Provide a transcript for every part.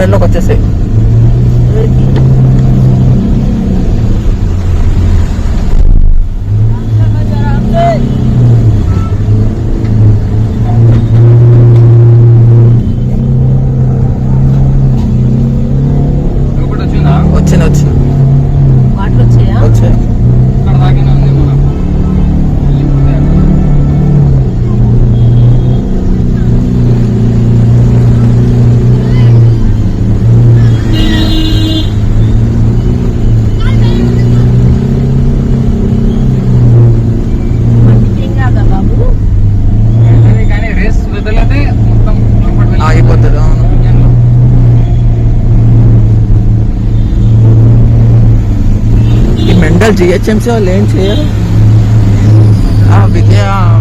ఆన్లైన్లోకి వచ్చేసాయి. जीएचएमसी और लेन चाहिए हाँ। विद्या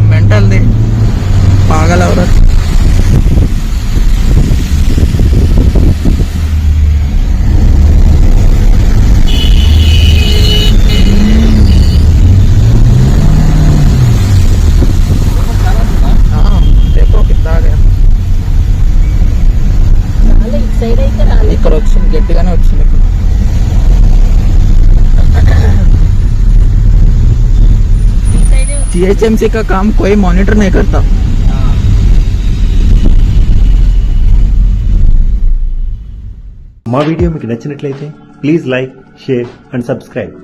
जीएचएमसी का काम कोई मॉनिटर नहीं करता మా వీడియో మీకు నచ్చినట్లయితే please like share and subscribe